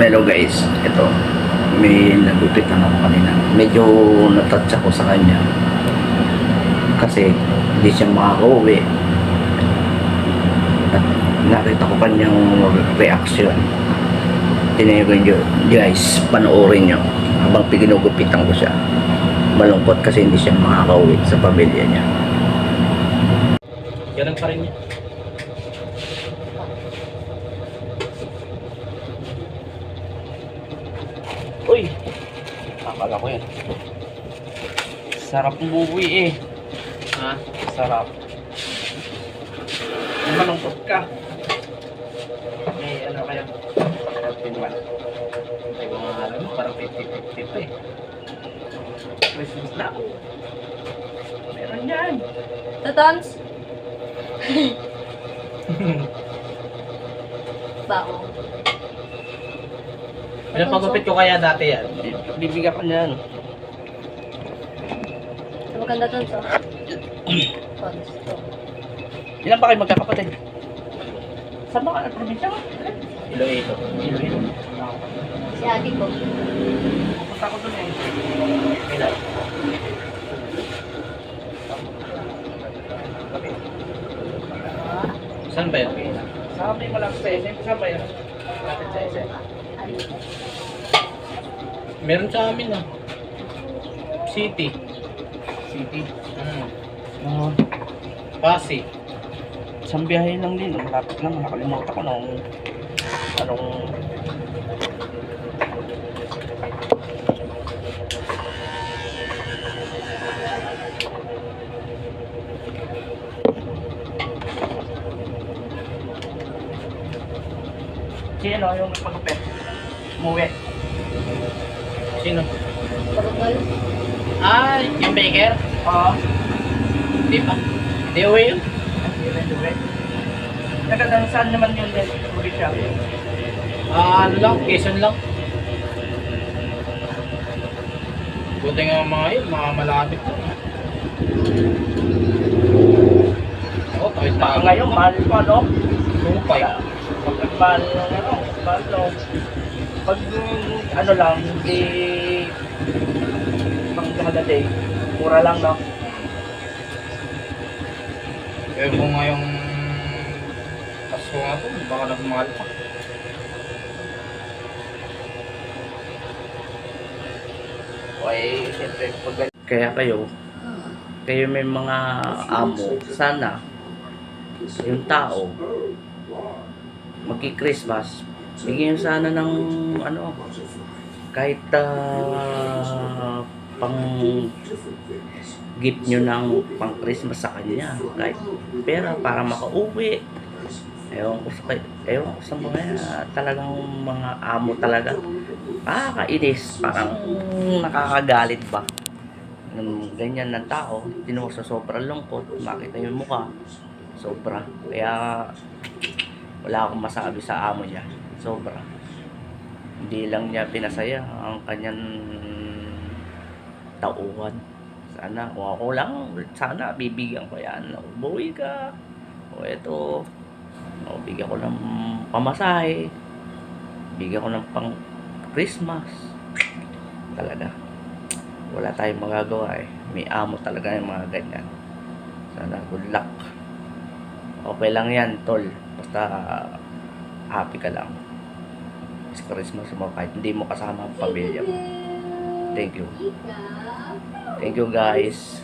Hello guys, ito. May nagupitan ako kanina. Medyo natouch ako sa kanya. Kasi hindi siya makaka-uwi. At nakita ko kanyang reaction. Tinayo ko guys, panoorin nyo. Habang piginugupitan ko siya. Malungkot kasi hindi siya makaka-uwi sa pamilya niya. Ganun pa rin yun. Akala ko yan. Sarap ng bubuy eh. Ha? Sarap. Malungkot ka. May ano kaya? Pinuan. Ay, mga alam mo, parang 50-50 pa eh. Christmas na. Meron yan. Tatons? Bako. Pinapagupit ko kaya dati yan. Bibigyan ko niyan. Maganda. Tons, to. Ilan ba kayo magkakapatid? Saan ba ka nagprobinsya mo? Iloilo. Iloilo. Si ate ko. Pupunta ko doon eh. Ilan? Saan ba yun? Sa may malapit sa SM. Saan ba yun? Malapit sa SM. Meron sa amin ah. City. City? Hmm. Uh, Pasig. Isang biyahe lang din. Malapit lang. Nakalimutan ko na kung anong Sino yung pagkupit? Umuwi. Sino? Tagal. Ah, yung baker? Oo. Di pa. Di uwi yun. Taga saan naman yun din? Uri siya. Ah, ano lang, Quezon lang. Buti nga mga yun, mga malapit. Oo, oh, Baka tayo. ngayon, mahal pa, no? Tupay. Mahal, ano, mahal, no? Pag, ano lang, hindi pang dumadating, mura lang, no? Kaya kung ngayong Pasko nga po, baka nagmahal pa. Okay, siyempre, pag Kaya kayo, kayo may mga amo, sana yung tao magki-Christmas, bigyan sana ng ano, kahit ah, pang gift nyo ng pang Christmas sa kanya, kahit pera para makauwi. Ewan ko sa, ewan ko sa mga talagang mga amo talaga. Nakakainis, parang nakakagalit ba? ng ganyan ng tao, tinuwa sa sobrang lungkot, makita yung mukha, sobra. Kaya, wala akong masabi sa amo niya, sobra. Hindi lang niya pinasaya ang kanyang tauhan. Sana, kung ako lang, sana bibigyan ko yan. Umuwi ka. O eto, o, bigyan ko ng pamasahe. Bigyan ko ng pang Christmas. Talaga wala tayong magagawa eh. May amo talaga yung mga ganyan. Sana good luck. Okay lang yan, tol. Basta happy ka lang. Sa Christmas mo kahit hindi mo kasama ang pamilya mo. Thank you. Thank you guys.